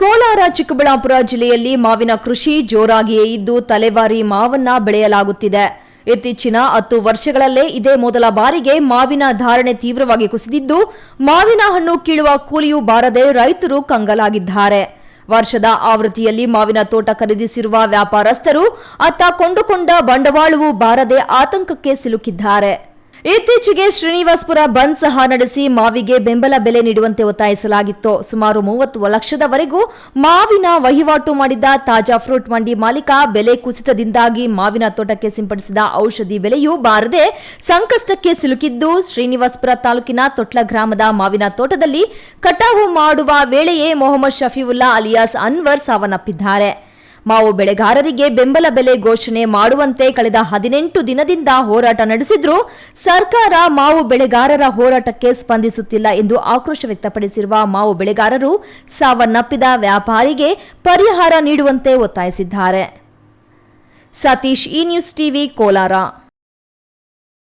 ಕೋಲಾರ ಚಿಕ್ಕಬಳ್ಳಾಪುರ ಜಿಲ್ಲೆಯಲ್ಲಿ ಮಾವಿನ ಕೃಷಿ ಜೋರಾಗಿಯೇ ಇದ್ದು ತಲೆವಾರಿ ಮಾವನ್ನ ಬೆಳೆಯಲಾಗುತ್ತಿದೆ. ಇತ್ತೀಚಿನ ಹತ್ತು ವರ್ಷಗಳಲ್ಲೇ ಇದೇ ಮೊದಲ ಬಾರಿಗೆ ಮಾವಿನ ಧಾರಣೆ ತೀವ್ರವಾಗಿ ಕುಸಿದಿದ್ದು, ಮಾವಿನ ಹಣ್ಣು ಕೀಳುವ ಕೂಲಿಯೂ ಬಾರದೆ ರೈತರು ಕಂಗಲಾಗಿದ್ದಾರೆ. ವರ್ಷದ ಆವೃತ್ತಿಯಲ್ಲಿ ಮಾವಿನ ತೋಟ ಖರೀದಿಸಿರುವ ವ್ಯಾಪಾರಸ್ಥರು ಅತ್ತ ಕೊಂಡುಕೊಂಡ ಬಂಡವಾಳವೂ ಬಾರದೆ ಆತಂಕಕ್ಕೆ ಸಿಲುಕಿದ್ದಾರೆ. ಇತ್ತೀಚೆಗೆ ಶ್ರೀನಿವಾಸ್ಪುರ ಬಂದ್ ಸಹ ನಡೆಸಿ ಮಾವಿಗೆ ಬೆಂಬಲ ಬೆಲೆ ನೀಡುವಂತೆ ಒತ್ತಾಯಿಸಲಾಗಿತ್ತು. ಸುಮಾರು ಮೂವತ್ತು ಲಕ್ಷದವರೆಗೂ ಮಾವಿನ ವಹಿವಾಟು ಮಾಡಿದ್ದ ತಾಜಾ ಫ್ರೂಟ್ ಮಂಡಿ ಮಾಲೀಕ ಬೆಲೆ ಕುಸಿತದಿಂದಾಗಿ ಮಾವಿನ ತೋಟಕ್ಕೆ ಸಿಂಪಡಿಸಿದ ಔಷಧಿ ಬೆಲೆಯೂ ಬಾರದೆ ಸಂಕಷ್ಟಕ್ಕೆ ಸಿಲುಕಿದ್ದು ಶ್ರೀನಿವಾಸ್ಪುರ ತಾಲೂಕಿನ ತೊಟ್ಲ ಗ್ರಾಮದ ಮಾವಿನ ತೋಟದಲ್ಲಿ ಕಟಾವು ಮಾಡುವ ವೇಳೆಯೇ ಮೊಹಮ್ಮದ್ ಶಫೀವುಲ್ಲಾ ಅಲಿಯಾಸ್ ಅನ್ವರ್ ಸಾವನ್ನಪ್ಪಿದ್ದಾರೆ. ಮಾವು ಬೆಳೆಗಾರರಿಗೆ ಬೆಂಬಲ ಬೆಲೆ ಘೋಷಣೆ ಮಾಡುವಂತೆ ಕಳೆದ ಹದಿನೆಂಟು ದಿನದಿಂದ ಹೋರಾಟ ನಡೆಸಿದ್ರೂ ಸರ್ಕಾರ ಮಾವು ಬೆಳೆಗಾರರ ಹೋರಾಟಕ್ಕೆ ಸ್ಪಂದಿಸುತ್ತಿಲ್ಲ ಎಂದು ಆಕ್ರೋಶ ವ್ಯಕ್ತಪಡಿಸಿರುವ ಮಾವು ಬೆಳೆಗಾರರು ಸಾವನ್ನಪ್ಪಿದ ವ್ಯಾಪಾರಿಗೆ ಪರಿಹಾರ ನೀಡುವಂತೆ ಒತ್ತಾಯಿಸಿದ್ದಾರೆ. ಸತೀಶ್ ಈ ನ್ಯೂಸ್ ಟಿವಿ, ಕೋಲಾರ.